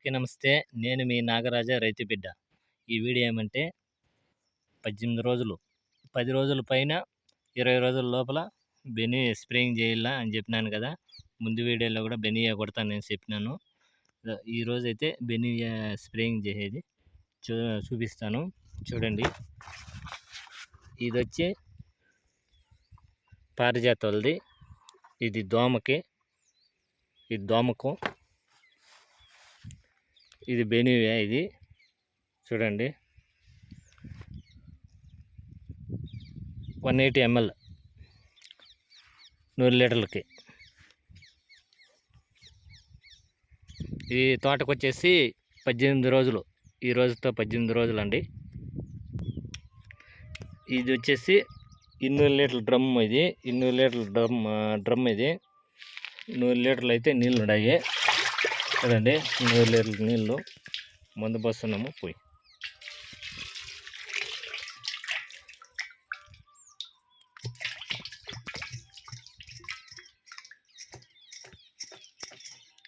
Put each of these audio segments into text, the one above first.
Okay నమస్తే. నేను మీ నాగరాజ రైతు బిడ్డ. ఈ వీడియో ఏమంటే పద్దెనిమిది రోజులు పది రోజుల పైన ఇరవై రోజుల లోపల బెనీ స్ప్రేయింగ్ చేయాలా అని చెప్పినాను కదా. ముందు వీడియోలో కూడా బెనియా కొడతాను నేను చెప్పినాను. ఈరోజు అయితే బెనియా స్ప్రేయింగ్ చేసేది చూ చూపిస్తాను. చూడండి. ఇది వచ్చి పారిజాతలది. ఇది దోమకి ఇది దోమకు ఇది బెనివే ఇది. చూడండి. One eighty ML. నూరు లీటర్లకి. ఈ తోటకు వచ్చేసి పద్దెనిమిది రోజులు. ఈ రోజుతో పద్దెనిమిది రోజులు అండి ఇది వచ్చేసి ఇన్నూరు లీటర్ల డ్రమ్ ఇది. ఇన్నూరు లీటర్ల డ్రమ్ డ్రమ్ ఇది. నూరు లీటర్లు అయితే నీళ్ళు ఉన్నాయి కదండి? నీళ్ళు నీళ్ళు. మందు పోస్తున్నాము పోయి.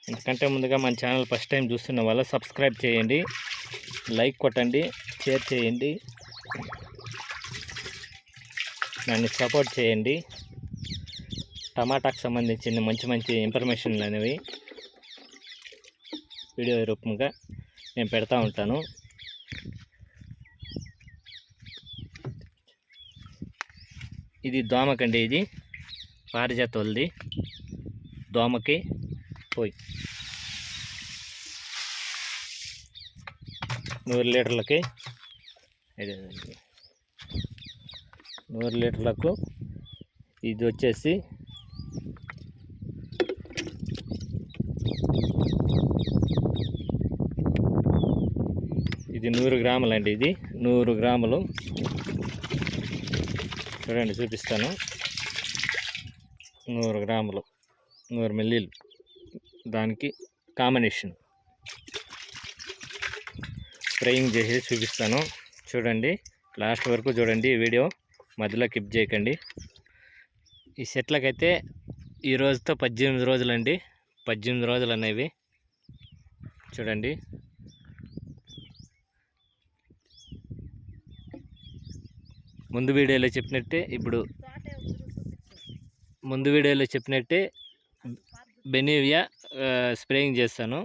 ఎందుకంటే ముందుగా మన ఛానల్ ఫస్ట్ టైం చూస్తున్న వాళ్ళ సబ్స్క్రైబ్ చేయండి. లైక్ కొట్టండి షేర్ చేయండి. నన్ను సపోర్ట్ చేయండి. టమాటాకు సంబంధించిన మంచి మంచి ఇన్ఫర్మేషన్లు అనేవి. వీడియో రూపంగా నేను పెడతా ఉంటాను. ఇది దోమకండి ఇది. పారిజాతోల్ది దోమకి పోయి. నూరు లీటర్లకి నూరు లీటర్లకు ఇది వచ్చేసి ఇది నూరు గ్రాములు అండి ఇది. నూరు గ్రాములు. చూడండి చూపిస్తాను. నూరు గ్రాములు. నూరు మిల్లీలు. దానికి కాంబినేషన్. స్ప్రేయింగ్ చేసి చూపిస్తాను. చూడండి లాస్ట్ వరకు చూడండి వీడియో. మధ్యలో కిప్ చేయకండి. ఈ సెట్లకైతే ఈ రోజుతో పద్దెనిమిది రోజులండి. పద్దెనిమిది రోజులు అనేవి చూడండి. ముందు వీడియోలో చెప్పినట్టే ఇప్పుడు ముందు వీడియోలో చెప్పినట్టే బెనీవియా స్ప్రేయింగ్ చేస్తాను.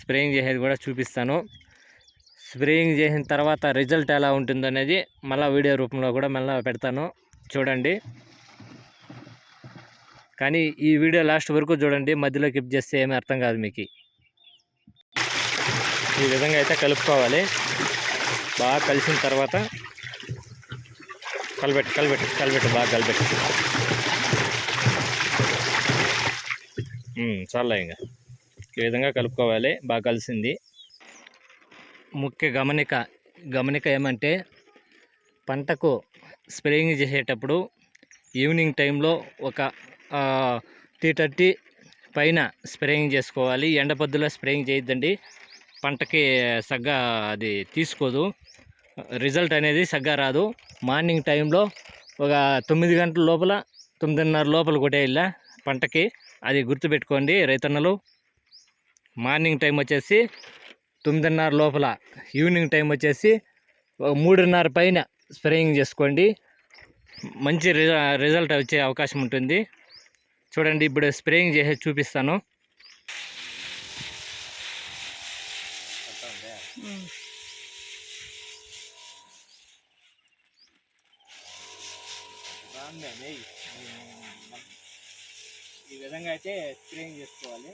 స్ప్రేయింగ్ చేసేది కూడా చూపిస్తాను. స్ప్రేయింగ్ చేసిన తర్వాత రిజల్ట్ ఎలా ఉంటుందనేది మళ్ళీ వీడియో రూపంలో కూడా మళ్ళీ పెడతాను. చూడండి. కానీ ఈ వీడియో లాస్ట్ వరకు చూడండి. మధ్యలో కిప్ చేస్తే ఏమీ అర్థం కాదు మీకు. ఈ విధంగా అయితే కలుపుకోవాలి. బాగా కలిసిన తర్వాత కలబెట్టు కలబెట్టు కలబెట్టు బాగా కలబెట్టు. చాలా ఇంకా. ఈ విధంగా కలుపుకోవాలి. బాగా కలిసింది. ముఖ్య గమనిక గమనిక ఏమంటే పంటకు స్ప్రేయింగ్ చేసేటప్పుడు ఈవినింగ్ టైంలో ఒక టీ థర్టీ పైన స్ప్రేయింగ్ చేసుకోవాలి. ఎండపద్దులో స్ప్రేయింగ్ చేయొద్దండి. పంటకి సగ్గా అది తీసుకోదు. రిజల్ట్ అనేది సగ్గా రాదు. మార్నింగ్ టైంలో ఒక తొమ్మిది గంటల లోపల తొమ్మిదిన్నర లోపల కొట్టేయాల పంటకి. అది గుర్తుపెట్టుకోండి రైతన్నలు. మార్నింగ్ టైం వచ్చేసి తొమ్మిదిన్నర లోపల ఈవినింగ్ టైం వచ్చేసి మూడున్నర పైన స్ప్రేయింగ్ చేసుకోండి. మంచి రిజల్ట్ వచ్చే అవకాశం ఉంటుంది. చూడండి ఇప్పుడు స్ప్రేయింగ్ చేసి చూపిస్తాను. ఈ విధంగా అయితే స్ప్రేయింగ్ చేసుకోవాలి.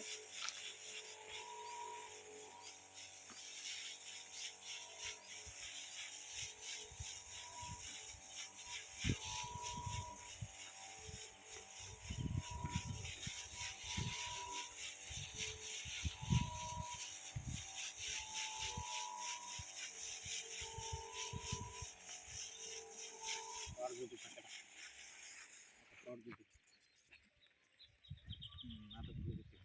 gitu. Hmm, apa gitu.